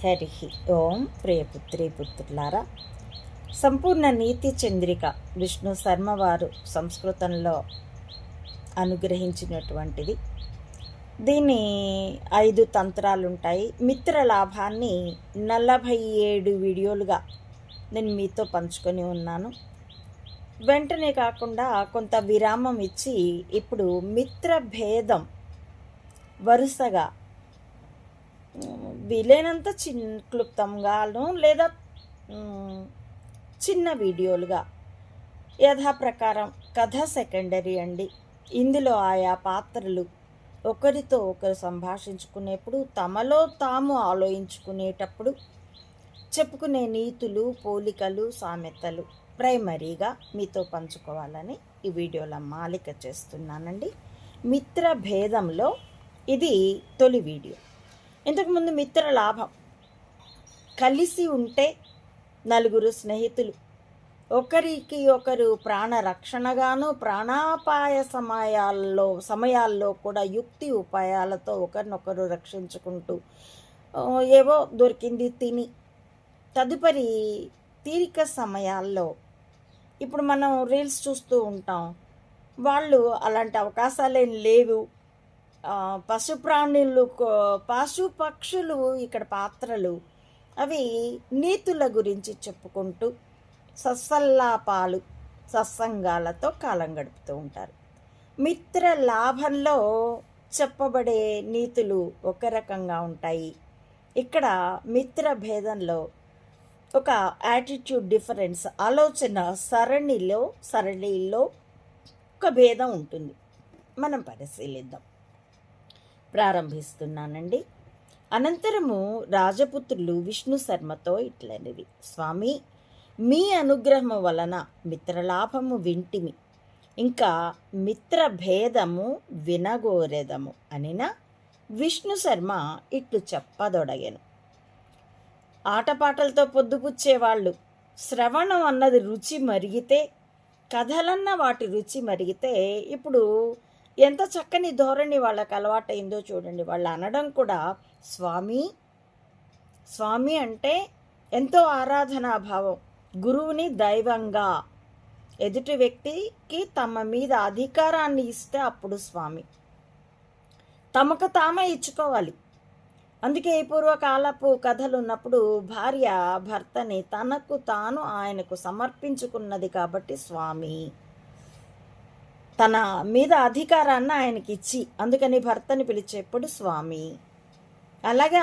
హరి ఓం ప్రియపుత్రి పుత్రులారా. సంపూర్ణ నీతి చంద్రిక విష్ణు శర్మ వారు సంస్కృతంలో అనుగ్రహించినటువంటిది. దీని ఐదు తంత్రాలు ఉంటాయి మిత్ర లాభాన్ని నలభై ఏడు వీడియోలుగా నేను మీతో పంచుకొని ఉన్నాను. వెంటనే కాకుండా కొంత విరామం ఇచ్చి ఇప్పుడు మిత్ర భేదం వరుసగా వీలైనంత చిన్న క్లుప్తంగాను లేదా చిన్న వీడియోలుగా. యథాప్రకారం కథ సెకండరీ అండి. ఇందులో ఆయా పాత్రలు ఒకరితో ఒకరు సంభాషించుకునేప్పుడు తమలో తాము ఆలోచించుకునేటప్పుడు చెప్పుకునే నీతులు పోలికలు సామెతలు ప్రైమరీగా మీతో పంచుకోవాలని ఈ వీడియోల మాలిక చేస్తున్నానండి. మిత్ర భేదంలో ఇది తొలి వీడియో. ఇంతకుముందు మిత్ర లాభం. కలిసి ఉంటే నలుగురు స్నేహితులు. ఒకరికి ఒకరు ప్రాణ రక్షణగాను ప్రాణాపాయ సమయాల్లో సమయాల్లో కూడా యుక్తి ఉపాయాలతో ఒకరినొకరు రక్షించుకుంటూ ఏవో దొరికింది తిని. తదుపరి తీరిక సమయాల్లో ఇప్పుడు మనం రీల్స్ చూస్తూ ఉంటాం. వాళ్ళు అలాంటి అవకాశాలేం లేవు. పశుప్రాణులు పశు కో- పశు పక్షులు ఇక్కడ పాత్రలు అవి నీతుల గురించి చెప్పుకుంటూ సత్సల్లాపాలు సత్సంగాలతో కాలం గడుపుతూ ఉంటారు. మిత్ర లాభంలో చెప్పబడే నీతులు ఒక రకంగా ఉంటాయి. ఇక్కడ మిత్ర భేదంలో ఒక యాటిట్యూడ్ డిఫరెన్స్ ఆలోచన సరణిలో సరళిలో ఒక భేదం ఉంటుంది. మనం పరిశీలిద్దాం. ప్రారంభిస్తున్నానండి. అనంతరము రాజపుత్రులు విష్ణు శర్మతో ఇట్లనివి. స్వామి మీ అనుగ్రహము వలన మిత్రలాభము వింటిమి. ఇంకా మిత్ర భేదము వినగోరెదము అనిన విష్ణు శర్మ ఇట్లు చెప్పదొడగెను. ఆటపాటలతో పొద్దుపుచ్చేవాళ్ళు శ్రవణం అన్నది రుచి మరిగితే కథలన్న వాటి రుచి మరిగితే ఇప్పుడు ఎంత చక్కని ధోరణి వాళ్ళకి అలవాటైందో చూడండి. వాళ్ళు అనడం కూడా స్వామి స్వామి అంటే ఎంతో ఆరాధనాభావం. గురువుని దైవంగా ఎదుటి వ్యక్తికి తమ మీద అధికారాన్ని ఇస్తే అప్పుడు స్వామి. తమకు తామే ఇచ్చుకోవాలి. అందుకే ఈ పూర్వకాలపు కథలు ఉన్నప్పుడు భార్య భర్తని తనకు తాను ఆయనకు సమర్పించుకున్నది కాబట్టి స్వామి. తన మీద అధికారాన్ని ఆయనకి ఇచ్చి అందుకని భర్తని పిలిచేప్పుడు స్వామి. అలాగే